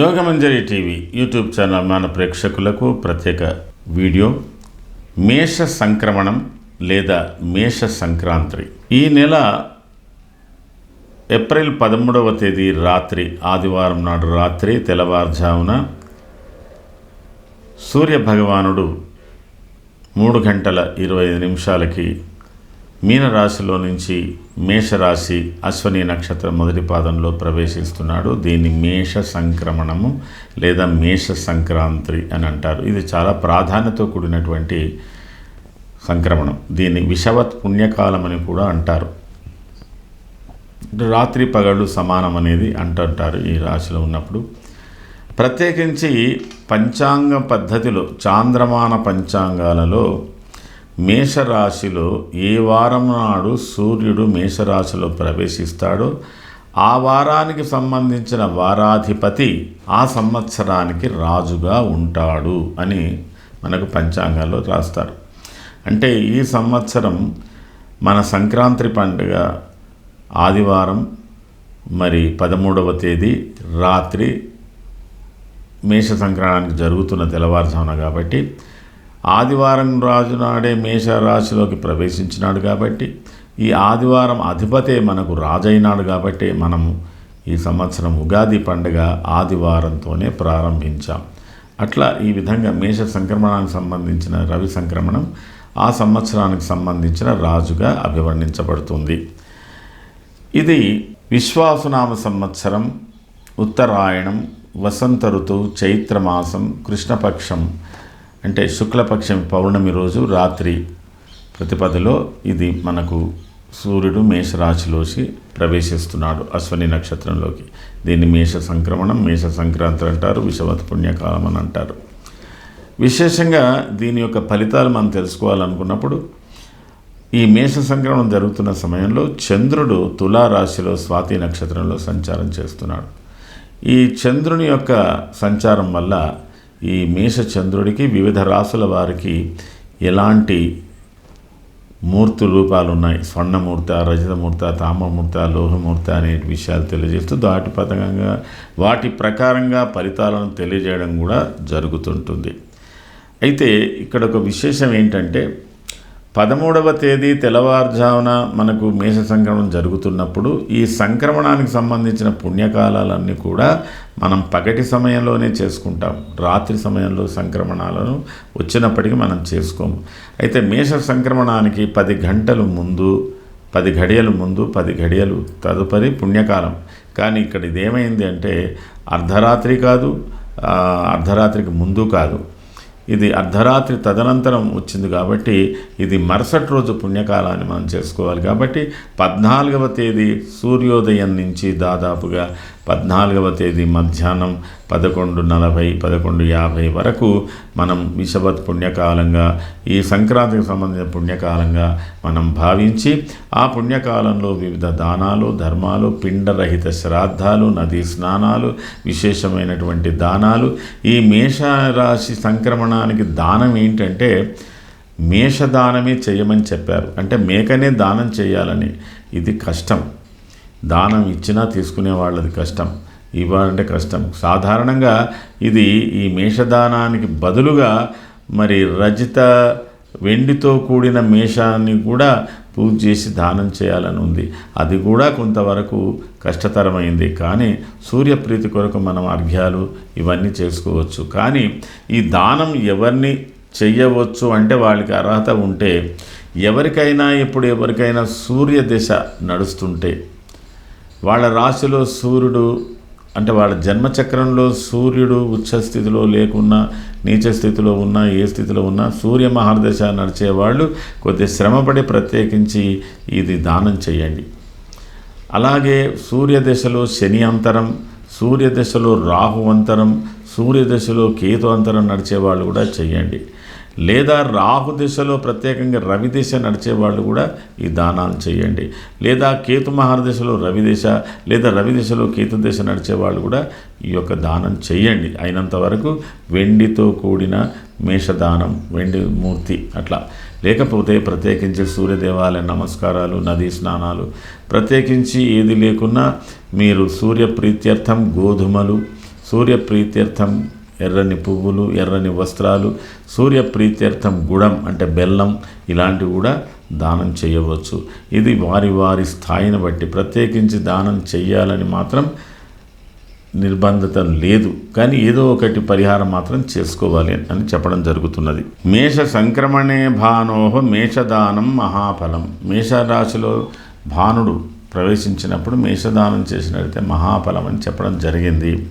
Yogamanjari TV YouTube channel మన ప్రేక్షకులకు ప్రత్యేక వీడియో. మేష సంక్రమణం లేదా మేష సంక్రాంతి. ఈ నెల ఏప్రిల్ పదమూడవ తేదీ రాత్రి ఆదివారం నాడు రాత్రి తెల్లవారుజామున సూర్య భగవానుడు మూడు గంటల ఇరవై ఐదు నిమిషాలకి మీనరాశిలో నుంచి మేషరాశి అశ్వని నక్షత్రం మొదటి పాదంలో ప్రవేశిస్తున్నాడు. దీన్ని మేష సంక్రమణము లేదా మేష సంక్రాంతి అని అంటారు. ఇది చాలా ప్రాధాన్యత కూడినటువంటి సంక్రమణం. దీన్ని విషవత్ పుణ్యకాలం అని కూడా అంటారు. రాత్రి పగళ్ళు సమానం అనేది అంటుంటారు ఈ రాశిలో ఉన్నప్పుడు. ప్రత్యేకించి పంచాంగ పద్ధతిలో చాంద్రమాన పంచాంగాలలో మేషరాశిలో ఏ వారం నాడు సూర్యుడు మేషరాశిలో ప్రవేశిస్తాడో ఆ వారానికి సంబంధించిన వారాధిపతి ఆ సంవత్సరానికి రాజుగా ఉంటాడు అని మనకు పంచాంగాల్లో రాస్తారు. అంటే ఈ సంవత్సరం మన సంక్రాంతి పండుగ ఆదివారం మరి పదమూడవ తేదీ రాత్రి మేష సంక్రాంతికి జరుగుతున్న తెల్లవారుజామున కాబట్టి ఆదివారం రాజు నాడే మేషరాశిలోకి ప్రవేశించినాడు కాబట్టి ఈ ఆదివారం అధిపతే మనకు రాజైనాడు కాబట్టి మనము ఈ సంవత్సరం ఉగాది పండుగ ఆదివారంతోనే ప్రారంభించాం. అట్లా ఈ విధంగా మేష సంక్రమణానికి సంబంధించిన రవి సంక్రమణం ఆ సంవత్సరానికి సంబంధించిన రాజుగా అభివర్ణించబడుతుంది. ఇది విశ్వాసునామ సంవత్సరం ఉత్తరాయణం వసంత ఋతువు చైత్రమాసం కృష్ణపక్షం అంటే శుక్లపక్షం పౌర్ణమి రోజు రాత్రి ప్రతిపదిలో ఇది మనకు సూర్యుడు మేషరాశిలోకి ప్రవేశిస్తున్నాడు అశ్వని నక్షత్రంలోకి. దీన్ని మేష సంక్రమణం మేష సంక్రాంతి అంటారు విషవత్ పుణ్యకాలం అని అంటారు. విశేషంగా దీని యొక్క ఫలితాలు మనం తెలుసుకోవాలనుకున్నప్పుడు ఈ మేష సంక్రమణం జరుగుతున్న సమయంలో చంద్రుడు తులారాశిలో స్వాతి నక్షత్రంలో సంచారం చేస్తున్నాడు. ఈ చంద్రుని యొక్క సంచారం వల్ల ఈ మేషచంద్రుడికి వివిధ రాసుల వారికి ఎలాంటి మూర్తి రూపాలు ఉన్నాయి స్వర్ణమూర్త రజతమూర్త తామమూర్త లోహమూర్త అనే విషయాలు తెలియజేస్తూ దాటి పథకంగా వాటి ప్రకారంగా ఫలితాలను తెలియజేయడం కూడా జరుగుతుంటుంది. అయితే ఇక్కడ ఒక విశేషం ఏంటంటే పదమూడవ తేదీ తెల్లవారుజామున మనకు మేష సంక్రమణం జరుగుతున్నప్పుడు ఈ సంక్రమణానికి సంబంధించిన పుణ్యకాలాలన్నీ కూడా మనం పగటి సమయంలోనే చేసుకుంటాం. రాత్రి సమయంలో సంక్రమణాలను వచ్చినప్పటికీ మనం చేసుకోము. అయితే మేష సంక్రమణానికి పది గంటలు ముందు పది ఘడియలు ముందు పది ఘడియలు తదుపరి పుణ్యకాలం. కానీ ఇక్కడ ఇదేమైంది అంటే అర్ధరాత్రి కాదు అర్ధరాత్రికి ముందు కాదు. ఇది అర్ధరాత్రి తదనంతరం వచ్చింది కాబట్టి ఇది మరుసటి రోజు పుణ్యకాలాన్ని మనం చేసుకోవాలి కాబట్టి పద్నాలుగవ తేదీ సూర్యోదయం నుంచి దాదాపుగా పద్నాలుగవ తేదీ మధ్యాహ్నం పదకొండు నలభై పదకొండు యాభై వరకు మనం విషవత్ పుణ్యకాలంగా ఈ సంక్రాంతికి సంబంధించిన పుణ్యకాలంగా మనం భావించి ఆ పుణ్యకాలంలో వివిధ దానాలు ధర్మాలు పిండరహిత శ్రాద్ధాలు నదీ స్నానాలు విశేషమైనటువంటి దానాలు. ఈ మేషరాశి సంక్రమణానికి దానం ఏంటంటే మేషదానమే చేయమని చెప్పారు. అంటే మేకనే దానం చేయాలని. ఇది కష్టం. దానం ఇచ్చినా తీసుకునే వాళ్ళది కష్టం. ఇవ్వాలంటే కష్టం. సాధారణంగా ఇది ఈ మేషదానానికి బదులుగా మరి రజిత వెండితో కూడిన మేషాన్ని కూడా పూజ చేసి దానం చేయాలని ఉంది. అది కూడా కొంతవరకు కష్టతరమైంది. కానీ సూర్యప్రీతి కొరకు మనం అర్ఘ్యాలు ఇవన్నీ చేసుకోవచ్చు. కానీ ఈ దానం ఎవరిని చెయ్యవచ్చు అంటే వాళ్ళకి అర్హత ఉంటే ఎవరికైనా ఇప్పుడు ఎవరికైనా సూర్య దిశ నడుస్తుంటే వాళ్ళ రాశిలో సూర్యుడు అంటే వాళ్ళ జన్మచక్రంలో సూర్యుడు ఉచ్చ స్థితిలో లేకున్నా నీచ స్థితిలో ఉన్నా ఏ స్థితిలో ఉన్నా సూర్య నడిచే నడిచేవాళ్ళు కొద్ది శ్రమపడి ప్రత్యేకించి ఇది దానం చేయండి. అలాగే సూర్యదశలో శని అంతరం సూర్యదశలో రాహు అంతరం సూర్యదశలో కేతు అంతరం నడిచేవాళ్ళు కూడా చేయండి. లేదా రాహు దిశలో ప్రత్యేకంగా రవి దిశ నడిచే వాళ్ళు కూడా ఈ దానాలు చేయండి. లేదా కేతు మహారదిశలో రవి దిశ లేదా రవి దిశలో కేతు దిశ నడిచే వాళ్ళు కూడా ఈ యొక్క దానం చేయండి. అయినంత వరకు వెండితో కూడిన మేషదానం వెండి మూర్తి అట్లా. లేకపోతే ప్రత్యేకించి సూర్యదేవాలయ నమస్కారాలు నదీ స్నానాలు. ప్రత్యేకించి ఏది లేకున్నా మీరు సూర్య ప్రీత్యర్థం గోధుమలు సూర్య ప్రీత్యర్థం ఎర్రని పువ్వులు ఎర్రని వస్త్రాలు సూర్య ప్రీత్యర్థం గుడం అంటే బెల్లం ఇలాంటివి కూడా దానం చేయవచ్చు. ఇది వారి వారి స్థాయిని బట్టి ప్రత్యేకించి దానం చెయ్యాలని మాత్రం నిర్బంధత లేదు. కానీ ఏదో ఒకటి పరిహారం మాత్రం చేసుకోవాలి అని చెప్పడం జరుగుతున్నది. మేష సంక్రమణే భానోహ మేషదానం మహాఫలం. మేషరాశిలో భానుడు ప్రవేశించినప్పుడు మేషదానం చేసినట్లయితే మహాఫలం అని చెప్పడం జరిగింది.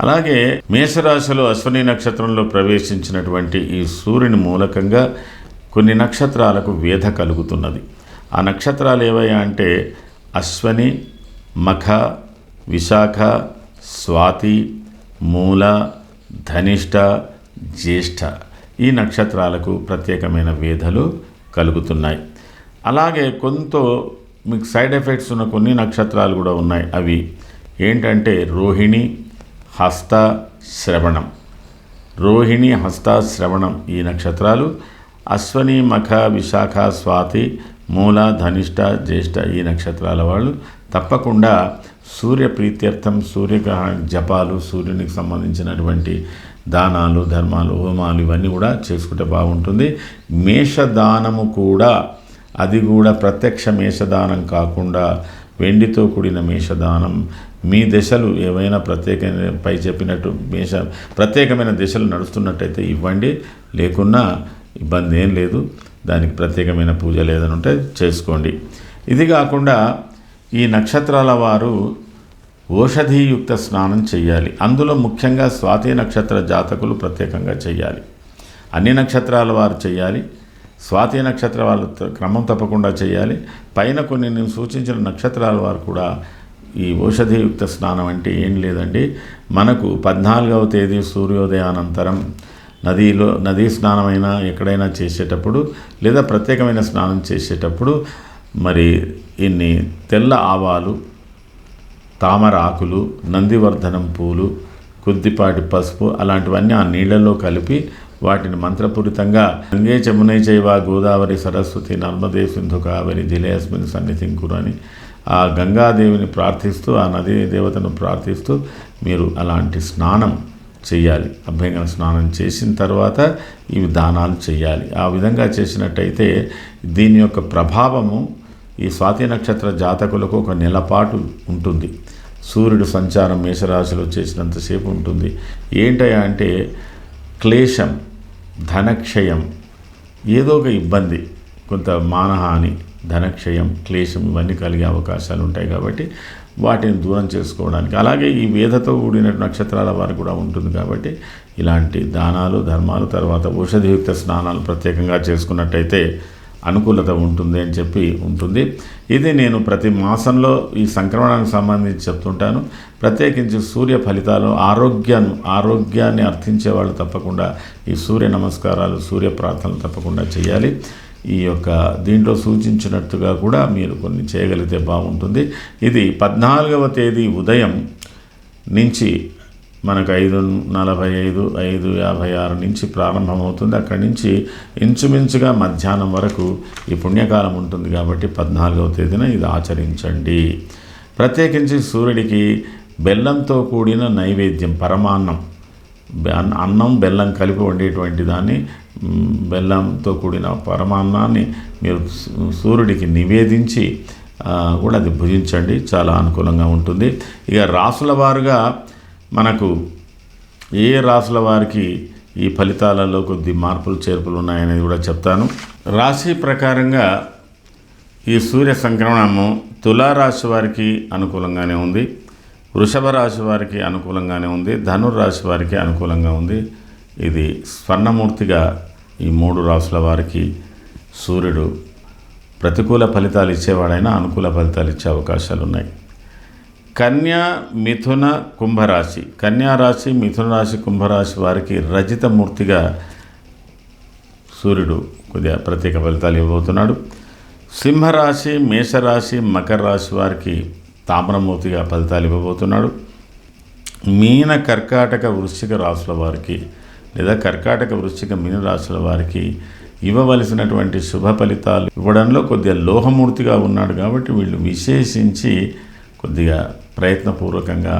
అలాగే మేషరాశిలో అశ్వని నక్షత్రంలో ప్రవేశించినటువంటి ఈ సూర్యుని మూలకంగా కొన్ని నక్షత్రాలకు వేధ కలుగుతున్నది. ఆ నక్షత్రాలు ఏవయ్యా అంటే అశ్వని మఖ విశాఖ స్వాతి మూల ధనిష్ట జ్యేష్ఠ ఈ నక్షత్రాలకు ప్రత్యేకమైన వేధలు కలుగుతున్నాయి. అలాగే కొంత మీకు సైడ్ ఎఫెక్ట్స్ ఉన్న కొన్ని నక్షత్రాలు కూడా ఉన్నాయి. అవి ఏంటంటే రోహిణి హస్త శ్రవణం రోహిణి హస్త శ్రవణం ఈ నక్షత్రాలు. అశ్వని మఖ విశాఖ స్వాతి మూల ధనిష్ట జ్యేష్ఠ ఈ నక్షత్రాల వాళ్ళు. తప్పకుండా సూర్య ప్రీత్యర్థం సూర్యగ్రహణ జపాలు సూర్యునికి సంబంధించినటువంటి దానాలు ధర్మాలు హోమాలు ఇవన్నీ కూడా చేసుకుంటే బాగుంటుంది. మేషదానము కూడా అది కూడా ప్రత్యక్ష మేషదానం కాకుండా వెండితో కూడిన మేషదానం మీ దశలు ఏవైనా ప్రత్యేకమైన పై చెప్పినట్టు మేష ప్రత్యేకమైన దశలు నడుస్తున్నట్టయితే ఇవ్వండి. లేకున్నా ఇబ్బంది ఏం లేదు. దానికి ప్రత్యేకమైన పూజ లేదని ఉంటే చేసుకోండి. ఇది కాకుండా ఈ నక్షత్రాల వారు ఓషధీయుక్త స్నానం చేయాలి అందులో ముఖ్యంగా స్వాతి నక్షత్ర జాతకులు ప్రత్యేకంగా చేయాలి అన్ని నక్షత్రాల వారు చేయాలి స్వాతి నక్షత్ర వాళ్ళు క్రమం తప్పకుండా చేయాలి. పైన కొన్ని నేను సూచించిన నక్షత్రాల వారు కూడా ఈ ఔషధియుక్త స్నానం అంటే ఏం లేదండి. మనకు పద్నాలుగవ తేదీ సూర్యోదయానంతరం నదిలో నదీ స్నానమైనా ఎక్కడైనా చేసేటప్పుడు లేదా ప్రత్యేకమైన స్నానం చేసేటప్పుడు మరి ఇన్ని తెల్ల ఆవాలు తామర ఆకులు నందివర్ధనం పూలు కొద్దిపాటి పసుపు అలాంటివన్నీ ఆ నీళ్ళలో కలిపి వాటిని మంత్రపూరితంగా గంగే చమునే చైవ గోదావరి సరస్వతి నర్మదే సింధు కావరి దిలేస్మిన్ సన్నిధిం కురు అని ఆ గంగాదేవిని ప్రార్థిస్తూ ఆ నదీ దేవతను ప్రార్థిస్తూ మీరు అలాంటి స్నానం చేయాలి అభ్యంగన స్నానం చేసిన తర్వాత ఇవి దానాలు చేయాలి ఆ విధంగా చేసినట్టయితే దీని యొక్క ప్రభావము ఈ స్వాతి నక్షత్ర జాతకులకు ఒక నెలపాటు ఉంటుంది. సూర్యుడు సంచారం మేషరాశిలో చేసినంతసేపు ఉంటుంది. ఏంటయా అంటే క్లేశం ధనక్షయం. ఏదో ఒక ఇబ్బంది. కొంత మానహాని ధనక్షయం క్లేశం ఇవన్నీ కలిగే అవకాశాలు ఉంటాయి కాబట్టి వాటిని దూరం చేసుకోవడానికి. అలాగే ఈ వేధతో కూడిన నక్షత్రాల వారు కూడా ఉంటుంది కాబట్టి ఇలాంటి దానాలు ధర్మాలు తర్వాత ఔషధియుక్త స్నానాలు ప్రత్యేకంగా చేసుకున్నట్టయితే అనుకూలత ఉంటుంది అని చెప్పి ఉంటుంది. ఇది నేను ప్రతి మాసంలో ఈ సంక్రమణానికి సంబంధించి చెప్తుంటాను. ప్రత్యేకించి సూర్య ఫలితాలు ఆరోగ్యాన్ని ఆరోగ్యాన్ని అర్థించే వాళ్ళు తప్పకుండా ఈ సూర్య నమస్కారాలు సూర్య ప్రార్థనలు తప్పకుండా చేయాలి. ఈ యొక్క దీంట్లో సూచించినట్టుగా కూడా మీరు కొన్ని చేయగలిగితే బాగుంటుంది. ఇది పద్నాలుగవ తేదీ ఉదయం నుంచి మనకు ఐదు నలభై ఐదు ఐదు యాభై ఆరు నుంచి ప్రారంభమవుతుంది. అక్కడి నుంచి ఇంచుమించుగా మధ్యాహ్నం వరకు ఈ పుణ్యకాలం ఉంటుంది కాబట్టి పద్నాలుగవ తేదీన ఇది ఆచరించండి. ప్రత్యేకించి సూర్యుడికి బెల్లంతో కూడిన నైవేద్యం పరమాన్నం. అన్నం బెల్లం కలిపి వండేటువంటి దాన్ని బెల్లంతో కూడిన పరమాన్నాన్ని మీరు సూర్యుడికి నివేదించి కూడా అది భుజించండి. చాలా అనుకూలంగా ఉంటుంది. ఇక రాసుల వారుగా మనకు ఏ రాసుల వారికి ఈ ఫలితాలలో కొద్ది మార్పులు చేర్పులు ఉన్నాయనేది కూడా చెప్తాను. రాశి ప్రకారంగా ఈ సూర్య సంక్రమణము తులారాశి వారికి అనుకూలంగానే ఉంది. వృషభ రాశి వారికి అనుకూలంగానే ఉంది. ధనుర్రాశి వారికి అనుకూలంగా ఉంది. ఇది స్వర్ణమూర్తిగా ఈ మూడు రాశుల వారికి సూర్యుడు ప్రతికూల ఫలితాలు ఇచ్చేవాడైనా అనుకూల ఫలితాలు ఇచ్చే అవకాశాలు ఉన్నాయి కన్యా మిథున కుంభరాశి. కన్యా రాశి మిథున రాశి కుంభరాశి వారికి రజితమూర్తిగా సూర్యుడు కొద్దిగా ప్రత్యేక ఫలితాలు ఇవ్వబోతున్నాడు. సింహరాశి మేషరాశి మకర రాశి వారికి తామ్రమూర్తిగా ఫలితాలు ఇవ్వబోతున్నాడు. మీన కర్కాటక వృశ్చిక రాశుల వారికి లేదా కర్కాటక వృశ్చిక మీన రాశుల వారికి ఇవ్వవలసినటువంటి శుభ ఫలితాలు ఇవ్వడంలో కొద్దిగా లోహమూర్తిగా ఉన్నాడు కాబట్టి వీళ్ళు విశేషించి కొద్దిగా ప్రయత్నపూర్వకంగా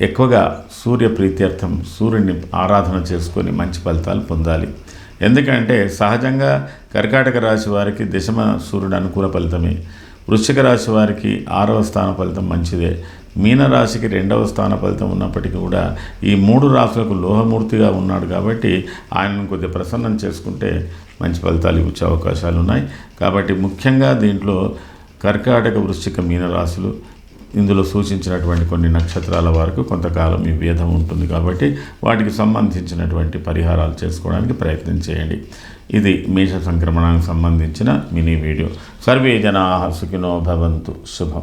ఎక్కువగా సూర్య ప్రీత్యర్థం సూర్యుడిని ఆరాధన చేసుకొని మంచి ఫలితాలు పొందాలి. ఎందుకంటే సహజంగా కర్కాటక రాశి వారికి దశమ సూర్యుడు అనుకూల ఫలితమే. వృశ్చిక రాశి వారికి ఆరవ స్థాన ఫలితం మంచిదే. మీనరాశికి రెండవ స్థాన ఫలితం ఉన్నప్పటికీ కూడా ఈ మూడు రాశులకు లోహమూర్తిగా ఉన్నాడు కాబట్టి ఆయనను కొద్దిగా ప్రసన్నం చేసుకుంటే మంచి ఫలితాలు ఇచ్చే అవకాశాలు ఉన్నాయి కాబట్టి ముఖ్యంగా దీంట్లో కర్కాటక వృశ్చిక మీనరాశులు ఇందులో సూచించినటువంటి కొన్ని నక్షత్రాల వరకు కొంతకాలం ఈ భేదం ఉంటుంది కాబట్టి వాటికి సంబంధించినటువంటి పరిహారాలు చేసుకోవడానికి ప్రయత్నం చేయండి. ఇది మేష సంక్రమణానికి సంబంధించిన మినీ వీడియో. సర్వే జనా సుఖినో భవంతు. శుభం.